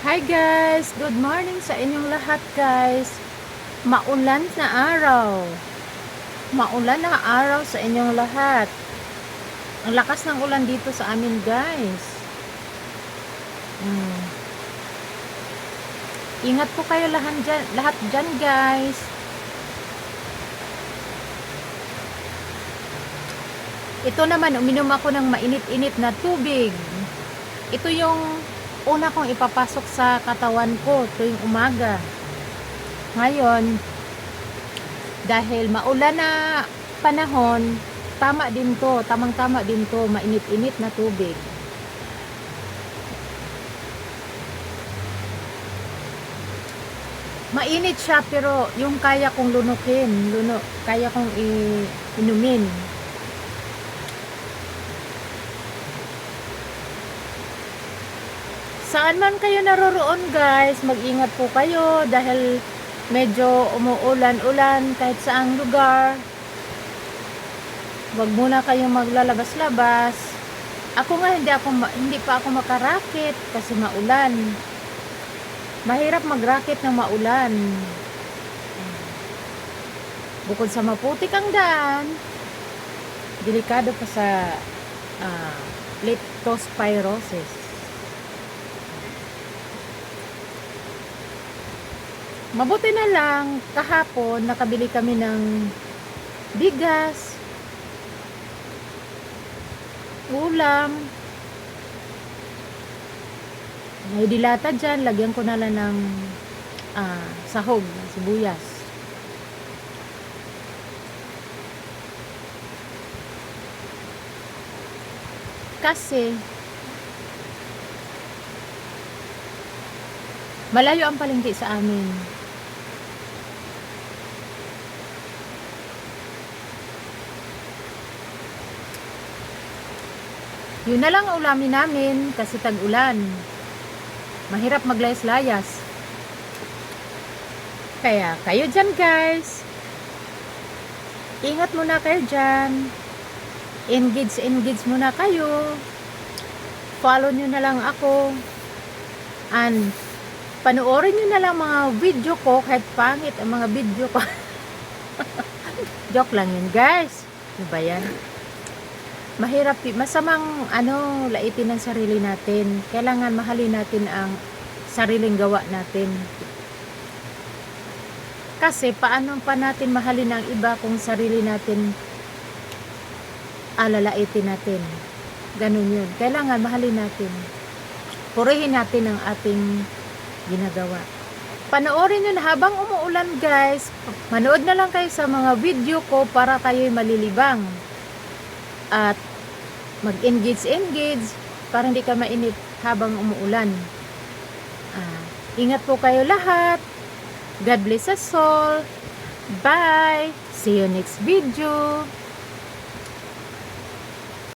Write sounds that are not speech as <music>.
Hi guys! Good morning sa inyong lahat guys. Maulan na araw. Maulan na araw sa inyong lahat. Ang lakas ng ulan dito sa amin guys. Hmm. Ingat po kayo lahat dyan, lahat dyan guys. Ito naman, uminom ako ng mainit-init na tubig. Ito yung una kong ipapasok sa katawan ko tuwing umaga. Ngayon, dahil maulan na panahon, tama din to, tamang-tama din to, mainit-init na tubig. Mainit siya pero yung kaya kong lunukin, luno, kaya kong inumin. Saan man kayo naroroon guys, mag-ingat po kayo dahil medyo umuulan-ulan kahit saang lugar. Huwag muna kayong maglalabas-labas. Ako nga hindi ako hindi pa ako makarakit kasi maulan. Mahirap magraket ng maulan. Bukod sa maputik ang daan, delikado pa sa ah, leptospirosis. Mabuti na lang, kahapon nakabili kami ng bigas, ulam, may dilata dyan, lagyan ko na lang ng ah, sahog, sibuyas. Kasi, malayo ang palengke sa amin. Yun na lang ang ulamin namin kasi tag-ulan. Mahirap maglayas-layas. Kaya kayo dyan guys. Ingat muna kayo dyan. Engage, engage muna kayo. Follow nyo na lang ako. And panoorin nyo na lang mga video ko kahit pangit ang mga video ko. <laughs> Joke lang yun guys. Ano ba yan? Mahirap, masamang ano, laitin ng sarili natin. Kailangan mahalin natin ang sariling gawa natin. Kasi paano pa natin mahalin ang iba kung sarili natin alalaitin natin. Ganun yun. Kailangan mahalin natin. Purihin natin ang ating ginagawa. Panoorin na habang umuulan guys. Manood na lang kayo sa mga video ko para tayo'y malilibang. At mag-engage engage para hindi ka mainit habang umuulan. Ah, ingat po kayo lahat. God bless us all. Bye. See you next video.